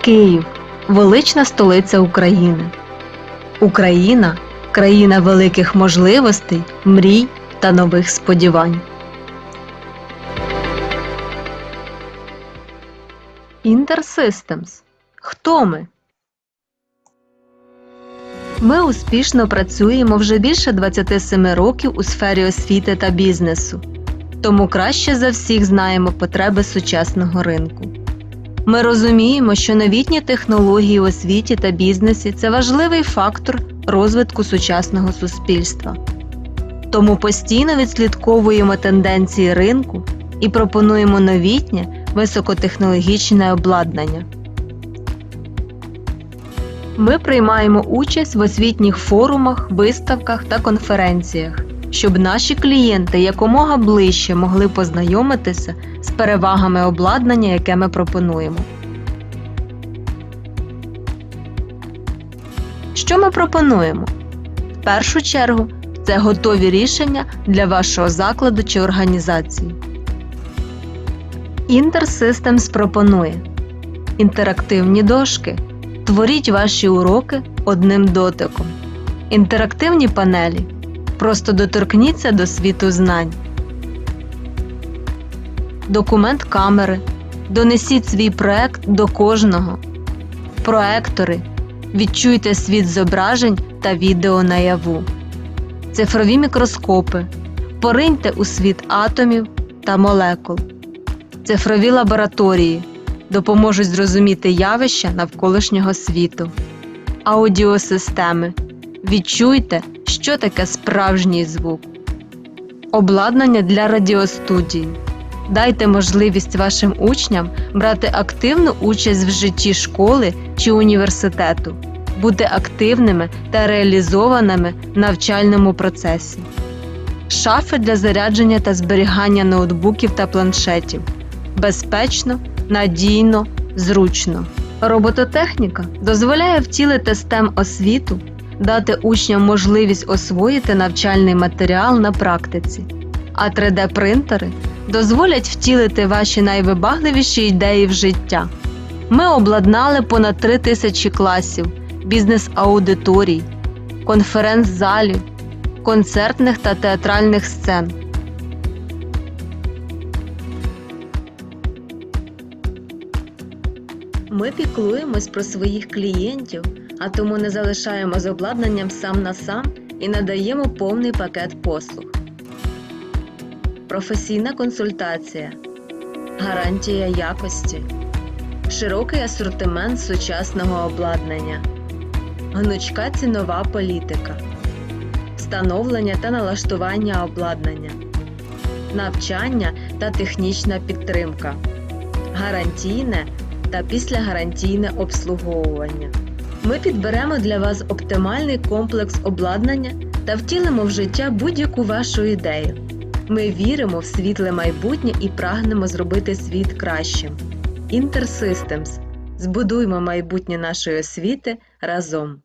Київ велична столиця України. Україна країна великих можливостей, мрій та нових сподівань. Інтерсистемс. Хто ми? Ми успішно працюємо вже більше 27 років у сфері освіти та бізнесу, тому краще за всіх знаємо потреби сучасного ринку. Ми розуміємо, що новітні технології у освіті та бізнесі це важливий фактор розвитку сучасного суспільства. Тому постійно відслідковуємо тенденції ринку і пропонуємо новітнє високотехнологічне обладнання. Ми приймаємо участь в освітніх форумах, виставках та конференціях, щоб наші клієнти якомога ближче могли познайомитися з перевагами обладнання, яке ми пропонуємо. Що ми пропонуємо? В першу чергу це готові рішення для вашого закладу чи організації. InterSystems пропонує інтерактивні дошки. Творіть ваші уроки одним дотиком. Інтерактивні панелі. Просто доторкніться до світу знань. Документ камери. Донесіть свій проект до кожного. Проектори. Відчуйте світ зображень та відео наяву. Цифрові мікроскопи. Пориньте у світ атомів та молекул. Цифрові лабораторії допоможуть зрозуміти явища навколишнього світу. Аудіосистеми. Відчуйте, що таке справжній звук. Обладнання для радіостудії. Дайте можливість вашим учням брати активну участь в житті школи чи університету, бути активними та реалізованими в навчальному процесі. Шафи для зарядження та зберігання ноутбуків та планшетів. Безпечно, надійно, зручно. Робототехніка дозволяє втілити STEM освіту, дати учням можливість освоїти навчальний матеріал на практиці, а 3D-принтери дозволять втілити ваші найвибагливіші ідеї в життя. Ми обладнали понад 3 тисячі класів, бізнес-аудиторій, конференц-залів, концертних та театральних сцен. Ми піклуємось про своїх клієнтів, а тому не залишаємо з обладнанням сам на сам і надаємо повний пакет послуг. Професійна консультація, гарантія якості, широкий асортимент сучасного обладнання, гнучка цінова політика, встановлення та налаштування обладнання, навчання та технічна підтримка, гарантійне та післягарантійне обслуговування. Ми підберемо для вас оптимальний комплекс обладнання та втілимо в життя будь-яку вашу ідею. Ми віримо в світле майбутнє і прагнемо зробити світ кращим. InterSystems. Збудуймо майбутнє нашої освіти разом.